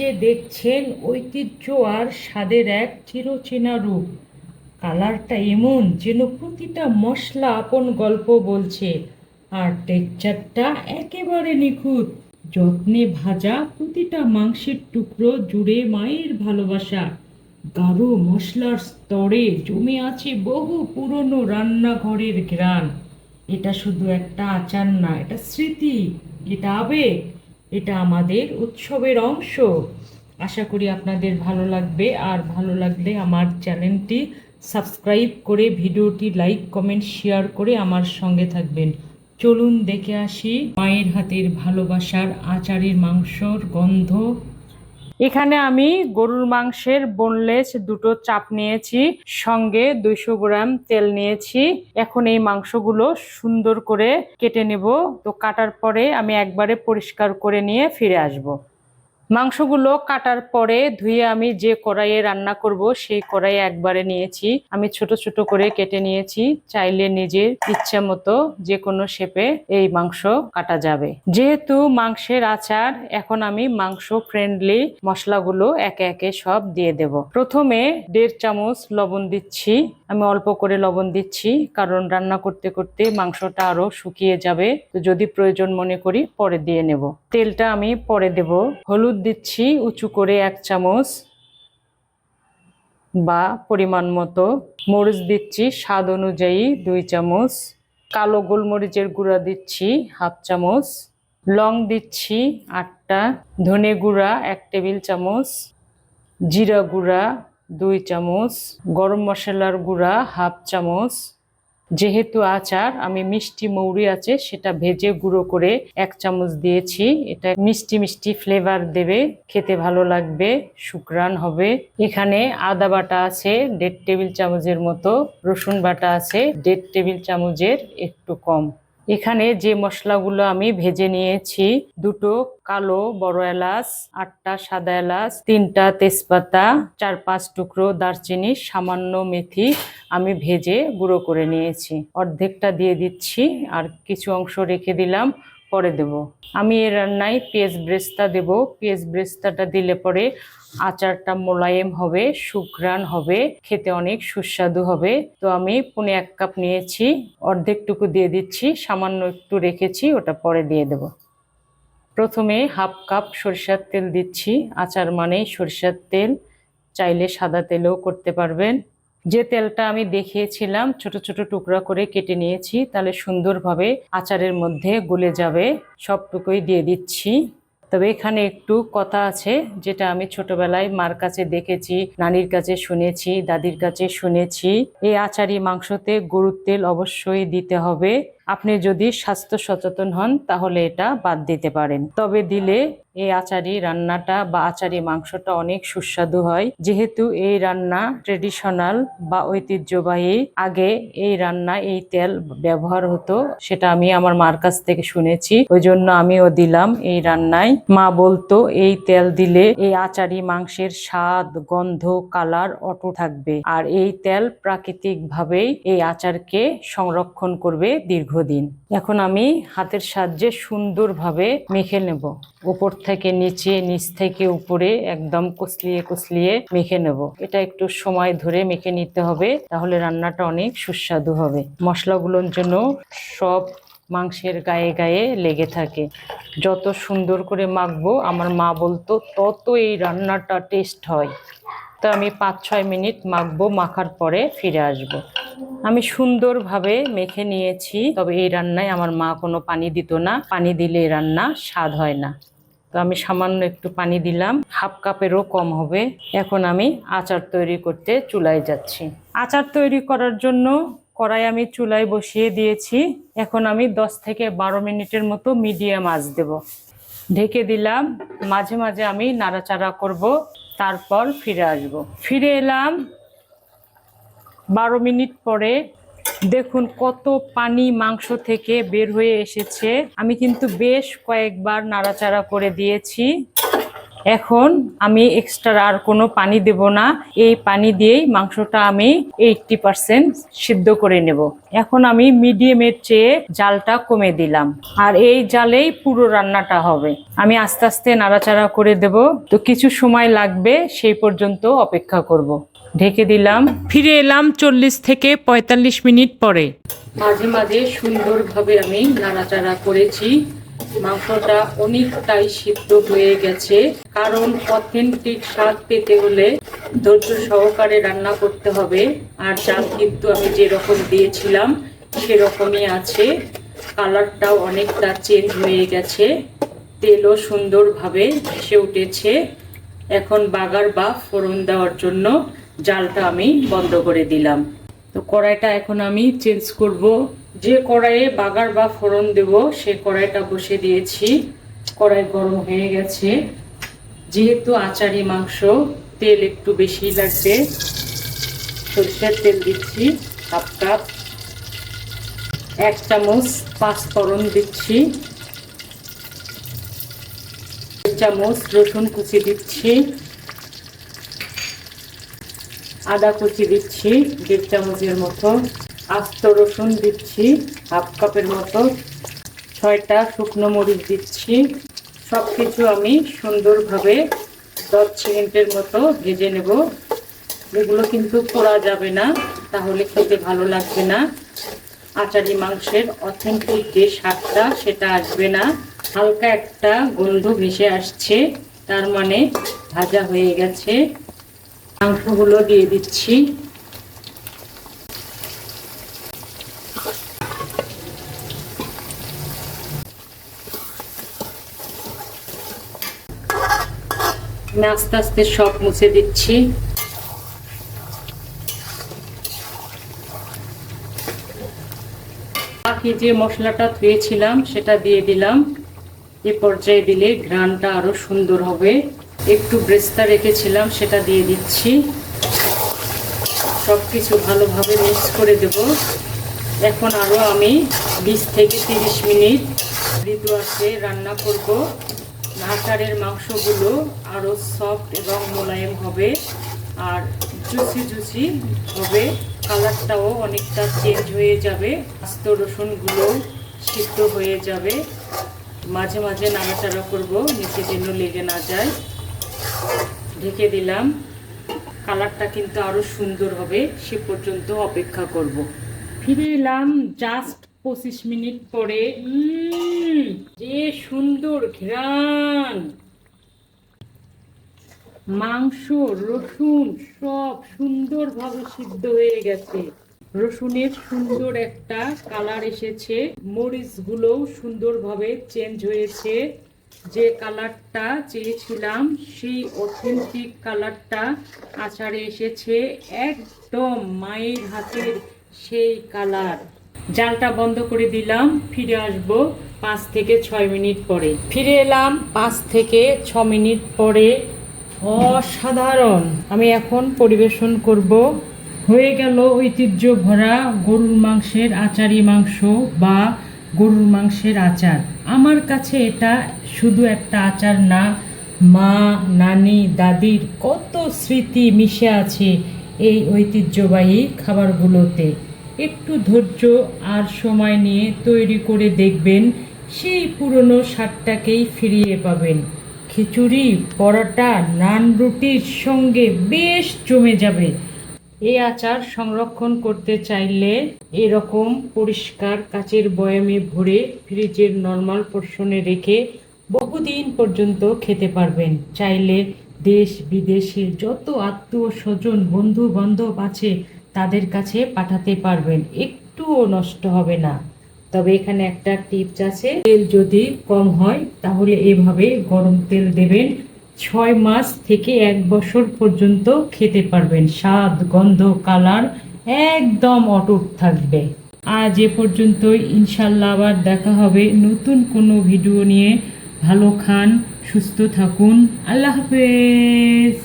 যে দেখছেন ঐতিহ্য আর স্বাদের এক চিরচেনা রূপ। কালারটা এমন যেন প্রতিটা মশলা আপন গল্প বলছে, আর টেক্সচারটা একেবারে নিখুঁত। যত্নে ভাজা প্রতিটা মাংসের টুকরো জুড়ে মায়ের ভালোবাসা। গাঢ় মশলার স্তরে জমে আছে বহু পুরনো রান্নাঘরের ঘ্রাণ। এটা শুধু একটা আচার না, এটা স্মৃতি, এটা আবেগ। এটা আমাদের উৎসবের অংশ। আশা করি আপনাদের ভালো লাগবে। আর ভালো লাগলে আমার চ্যানেলটি সাবস্ক্রাইব করে, ভিডিওটি লাইক, কমেন্ট, শেয়ার করে আমার সঙ্গে থাকবেন। চলুন দেখে আসি মায়ের হাতের ভালোবাসার, আচারের মাংসর গন্ধ। এখানে আমি গরুর মাংসের বোনলেস দুটো চাপ নিয়েছি, সঙ্গে দুইশো গ্রাম তেল নিয়েছি এখন এই মাংসগুলো সুন্দর করে কেটে নেব তো কাটার পরে আমি একবারে পরিষ্কার করে নিয়ে ফিরে আসব। মাংসগুলো কাটার পরে ধুয়ে আমি যে কড়াইয়ে রান্না করব, সেই কড়াইয়ে একবারে নিয়েছি। আমি ছোট ছোট করে কেটে নিয়েছি। চাইলে নিজের ইচ্ছা মতো যে কোনো শেপে এই মাংস কাটা যাবে। যেহেতু মাংসের আচার, এখন আমি মাংস ফ্রেন্ডলি মশলাগুলো একে একে সব দিয়ে দেব। প্রথমে দেড় চামচ লবণ দিচ্ছি। আমি অল্প করে লবণ দিচ্ছি, কারণ রান্না করতে করতে মাংসটা আরও শুকিয়ে যাবে। তো যদি প্রয়োজন মনে করি পরে দিয়ে নেব। তেলটা আমি পরে দেব। হলুদ দিচ্ছি, উঁচু করে এক চামচ বা পরিমাণ মতো। মরিচ দিচ্ছি, স্বাদ অনুযায়ী দুই চামচ। কালো গোলমরিচের গুঁড়া দিচ্ছি, হাফ চামচ। লং দিচ্ছি আটটা। ধনে গুঁড়া এক টেবিল চামচ। জিরা গুঁড়া দুই চামচ, গরম মশলার গুঁড়া, হাফ চামচ। যেহেতু আচার, আমি মিষ্টি মৌরি আছে, সেটা ভেজে গুঁড়ো করে এক চামচ দিয়েছি। এটা মিষ্টি মিষ্টি ফ্লেভার দেবে, খেতে ভালো লাগবে শুক্রান হবে। এখানে আদা বাটা আছে, দেড় টেবিল চামচের মতো, রসুন বাটা আছে, দেড় টেবিল চামচের একটু কম। এখানে যে মশলাগুলো আমি ভেজে নিয়েছি, দুটো কালো বড় এলাচ, আটটা সাদা এলাচ, তিনটা তেজপাতা, চার পাঁচ টুকরো দারচিনি, সামান্য মেথি আমি ভেজে গুঁড়ো করে নিয়েছি। অর্ধেকটা দিয়ে দিচ্ছি আর কিছু অংশ রেখে দিলাম। পরে দেব। আমি এ রান্নায় পেঁয়াজ ব্রেস্তা দেব। পেঁয়াজ ব্রেস্তাটা দিলে পরে আচারটা মোলায়েম হবে, সুঘ্রাণ হবে, খেতে অনেক সুস্বাদু হবে। তো আমি পুনে এক কাপ নিয়েছি, অর্ধেকটুকু দিয়ে দিচ্ছি, সামান্য একটু রেখেছি, ওটা পরে দিয়ে দেব। প্রথমে হাফ কাপ সরিষার তেল দিচ্ছি। আচার মানেই সরিষার তেল, চাইলে সাদা তেলেও করতে পারবেন। যে তেলটা আমি দেখিয়েছিলাম, ছোট ছোট টুকরা করে কেটে নিয়েছি, তাহলে সুন্দরভাবে আচারের মধ্যে গলে যাবে। সবটুকুই দিয়ে দিচ্ছি। তবে এখানে একটু কথা আছে, যেটা আমি ছোটবেলায় মার কাছে দেখেছি, নানির কাছে শুনেছি, দাদির কাছে শুনেছি। এই আচারি মাংসতে গরুর তেল অবশ্যই দিতে হবে। আপনি যদি স্বাস্থ্য সচেতন হন, তাহলে এটা বাদ দিতে পারেন। তবে দিলে এই আচারি রান্নাটা বা আচারি মাংসটা অনেক সুস্বাদু হয়। যেহেতু এই রান্না ট্রেডিশনাল বা ঐতিহ্যবাহী, আগে এই রান্না, এই তেল ব্যবহার হতো, সেটা আমি আমার মার কাছ থেকে শুনেছি। ওই জন্য আমিও দিলাম এই রান্নায়। মা বলতো, এই তেল দিলে এই আচারি মাংসের স্বাদ, গন্ধ, কালার অটো থাকবে। আর এই তেল প্রাকৃতিক ভাবেই এই আচারকে সংরক্ষণ করবে দীর্ঘদিন। এখন আমি হাতের সাহায্যে সুন্দরভাবে মেখে নেব। উপর থেকে নিচে, নিচ থেকে উপরে একদম কসলিয়ে কসলিয়ে মেখে নেব। এটা একটু সময় ধরে মেখে নিতে হবে, তাহলে রান্নাটা অনেক সুস্বাদু হবে। মশলাগুলোর জন্য সব মাংসের গায়ে গায়ে লেগে থাকে। যত সুন্দর করে মাখবো, আমার মা বলতো, তত এই রান্নাটা টেস্ট হয়। তো আমি পাঁচ ছয় মিনিট মাখবো, মাখার পরে ফিরে আসব। আমি সুন্দরভাবে মেখে নিয়েছি, তবে এই রান্নায় আমার মা কোনো পানি দিত না। পানি দিলে এই রান্না স্বাদ হয় না। তো আমি সামান্য একটু পানি দিলাম, হাফ কাপেরও কম হবে। এখন আমি আচার তৈরি করতে চুলায় যাচ্ছি। আচার তৈরি করার জন্য কড়াই আমি চুলায় বসিয়ে দিয়েছি। এখন আমি দশ থেকে বারো মিনিটের মতো মিডিয়াম আঁচ দেব। ঢেকে দিলাম, মাঝে মাঝে আমি নাড়াচাড়া করব, তারপর ফিরে আসব। ফিরে এলাম বারো মিনিট পরে দেখুন কত পানি মাংস থেকে বের হয়ে এসেছে। আমি কিন্তু বেশ কয়েকবার নাড়াচাড়া করে দিয়েছি। এখন আমি এক্সট্রা আর কোনো পানি দেব না। এই পানি দিয়েই মাংসটা আমি এইটটি পার্সেন্ট সিদ্ধ করে নেব। এখন আমি মিডিয়ামের চেয়ে জালটা কমে দিলাম। আর এই জালেই পুরো রান্নাটা হবে। আমি আস্তে আস্তে নাড়াচাড়া করে দেব। তো কিছু সময় লাগবে, সেই পর্যন্ত অপেক্ষা করব। ঢেকে দিলাম। ফিরে এলাম চল্লিশ থেকে পঁয়তাল্লিশ মিনিট পরে। মাঝে মাঝে সুন্দরভাবে আমি নাড়াচাড়া করেছি। মাংসটা অনেকটাই সিদ্ধ হয়ে গেছে। কারণ অথেন্টিক স্বাদ পেতে হলে ধৈর্য সহকারে রান্না করতে হবে। আর চাল কিন্তু আমি যেরকম দিয়েছিলাম, সেরকমই আছে। কালারটাও অনেকটা চেঞ্জ হয়ে গেছে। তেলও সুন্দরভাবে ভেসে উঠেছে। এখন বাগার বা ফোড়ন দেওয়ার জন্য জালটা আমি বন্ধ করে দিলাম। তো কড়াইটা এখন আমি চেঞ্জ করব। যে কড়াইয়ে বাগার বা ফোড়ন দেব, সে কড়াইটা বসে দিয়েছি। কড়াই গরম হয়ে গেছে। যেহেতু আচারি মাংস, তেল একটু বেশি লাগবে। সরষের তেল দিচ্ছি, হাফ কাপ। এক চামচ পাঁচ ফোড়ন দিচ্ছি। চামচ রসুন কুচি দিচ্ছি। আদা কুচি দিচ্ছি, দেড় চামচের মতো আস্ত রসুন দিচ্ছি, হাফ কাপের মতো। ছয়টা শুকনো মরিচ দিচ্ছি। সব কিছু আমি সুন্দরভাবে দশ সেকেন্ডের মতো ভেজে নেব। এগুলো কিন্তু পোড়া যাবে না, তাহলে খেতে ভালো লাগবে না। আচারি মাংসের অথেন্টিক যে স্বাদটা, সেটা আসবে না। হালকা একটা গন্ধ ভেসে আসছে, তার মানে ভাজা হয়ে গেছে। মাংসগুলো দিয়ে দিচ্ছি। আস্তে আস্তে সব মুছে দিচ্ছি। বাকি যে মশলাটা ধুয়েছিলাম, সেটা দিয়ে দিলাম। এ পর্যায়ে দিলে ঘ্রানটা আরও সুন্দর হবে। একটু ব্রেস্তা রেখেছিলাম, সেটা দিয়ে দিচ্ছি। সব কিছু ভালোভাবে মিক্স করে দেব। এখন আরও আমি বিশ থেকে তিরিশ মিনিট মৃদু আছে রান্না করব। আচারের মাংসগুলো আরও সফট এবং মোলায়েম হবে আর জুসি জুসি হবে। কালারটাও অনেকটা চেঞ্জ হয়ে যাবে। আস্ত রসুনগুলো সিদ্ধ হয়ে যাবে। মাঝে মাঝে নাড়াচাড়া করব, নিচে যেন লেগে না যায়। ঢেকে দিলাম। কালারটা কিন্তু আরও সুন্দর হবে, সে পর্যন্ত অপেক্ষা করব। ফিরে এলাম জাস্ট পঁচিশ মিনিট পরে। যে সুন্দর ঘ্রাণ। মাংস, রসুন সব সুন্দরভাবে সিদ্ধ হয়ে গেছে। রসুনের সুন্দর একটা কালার এসেছে। মরিচ মরিচগুলোও সুন্দরভাবে চেঞ্জ হয়েছে। যে কালারটা চেয়েছিলাম, সেই অথেন্টিক কালারটা আচারে এসেছে একদম মায়ের হাতের সেই কালার। জালটা বন্ধ করে দিলাম, ফিরে আসব পাঁচ থেকে ছয় মিনিট পরে। ফিরে এলাম পাঁচ থেকে ছ মিনিট পরে। অসাধারণ! আমি এখন পরিবেশন করব। হয়ে গেল ঐতিহ্য ভরা গরুর মাংসের আচারি মাংস বা গরুর মাংসের আচার। আমার কাছে এটা শুধু একটা আচার না, মা, নানি, দাদির কত স্মৃতি মিশে আছে এই ঐতিহ্যবাহী খাবারগুলোতে। একটু ধৈর্য আর সময় নিয়ে তৈরি করে দেখবেন, সেই পুরনো স্বাদটাকেই ফিরিয়ে পাবেন। খিচুড়ি, পরোটা, নান রুটির সঙ্গে বেশ জমে যাবে। এই আচার সংরক্ষণ করতে চাইলে এরকম পরিষ্কার কাচের বয়ামে ভরে ফ্রিজের নর্মাল পোর্শনে রেখে বহুদিন পর্যন্ত খেতে পারবেন। চাইলে দেশ বিদেশের যত আত্মীয় স্বজন বন্ধু বান্ধব আছে, তাদের কাছে পাঠাতে পারবেন। একটুও নষ্ট হবে না। তবে এখানে একটা টিপস আছে, তেল যদি কম হয়, তাহলে এভাবে গরম তেল দেবেন। ছয় মাস থেকে এক বছর পর্যন্ত খেতে পারবেন। স্বাদ, গন্ধ, কালার একদম অটুট থাকবে। আজ এ পর্যন্ত ইনশাল্লাহ আবার দেখা হবে নতুন কোনো ভিডিও নিয়ে। ভালো খান, সুস্থ থাকুন। আল্লাহ হাফেজ।